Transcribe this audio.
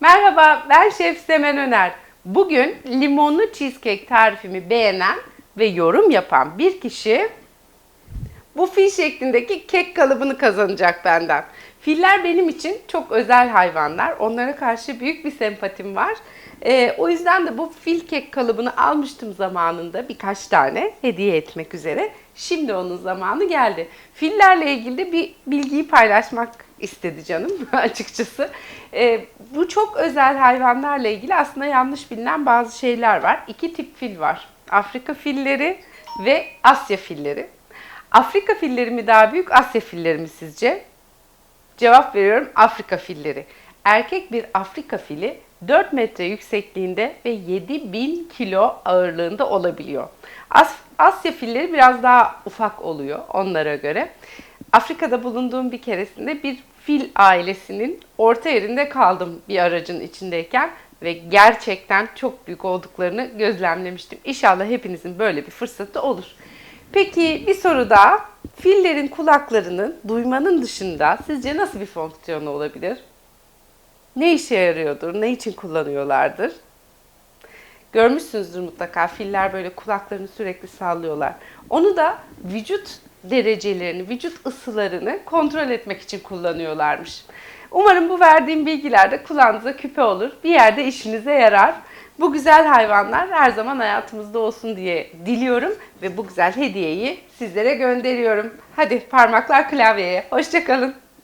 Merhaba, ben Şef Semen Öner. Bugün limonlu cheesecake tarifimi beğenen ve yorum yapan bir kişi bu fil şeklindeki kek kalıbını kazanacak benden. Filler benim için çok özel hayvanlar. Onlara karşı büyük bir sempatim var. Ee, o yüzden de bu fil kek kalıbını almıştım zamanında birkaç tane hediye etmek üzere. Şimdi onun zamanı geldi. Fillerle ilgili bir bilgiyi paylaşmak istedi canım açıkçası. Ee, bu çok özel hayvanlarla ilgili aslında yanlış bilinen bazı şeyler var. İki tip fil var. Afrika filleri ve Asya filleri. Afrika filleri mi daha büyük, Asya filleri mi sizce? Cevap veriyorum Afrika filleri. Erkek bir Afrika fili 4 metre yüksekliğinde ve 7000 kilo ağırlığında olabiliyor. As- Asya filleri biraz daha ufak oluyor onlara göre. Afrika'da bulunduğum bir keresinde bir fil ailesinin orta yerinde kaldım bir aracın içindeyken ve gerçekten çok büyük olduklarını gözlemlemiştim. İnşallah hepinizin böyle bir fırsatı olur. Peki bir soru daha. Fillerin kulaklarının duymanın dışında sizce nasıl bir fonksiyonu olabilir? Ne işe yarıyordur? Ne için kullanıyorlardır? Görmüşsünüzdür mutlaka filler böyle kulaklarını sürekli sallıyorlar. Onu da vücut derecelerini, vücut ısılarını kontrol etmek için kullanıyorlarmış. Umarım bu verdiğim bilgiler de kulağınıza küpe olur. Bir yerde işinize yarar. Bu güzel hayvanlar her zaman hayatımızda olsun diye diliyorum ve bu güzel hediyeyi sizlere gönderiyorum. Hadi parmaklar klavyeye. Hoşçakalın.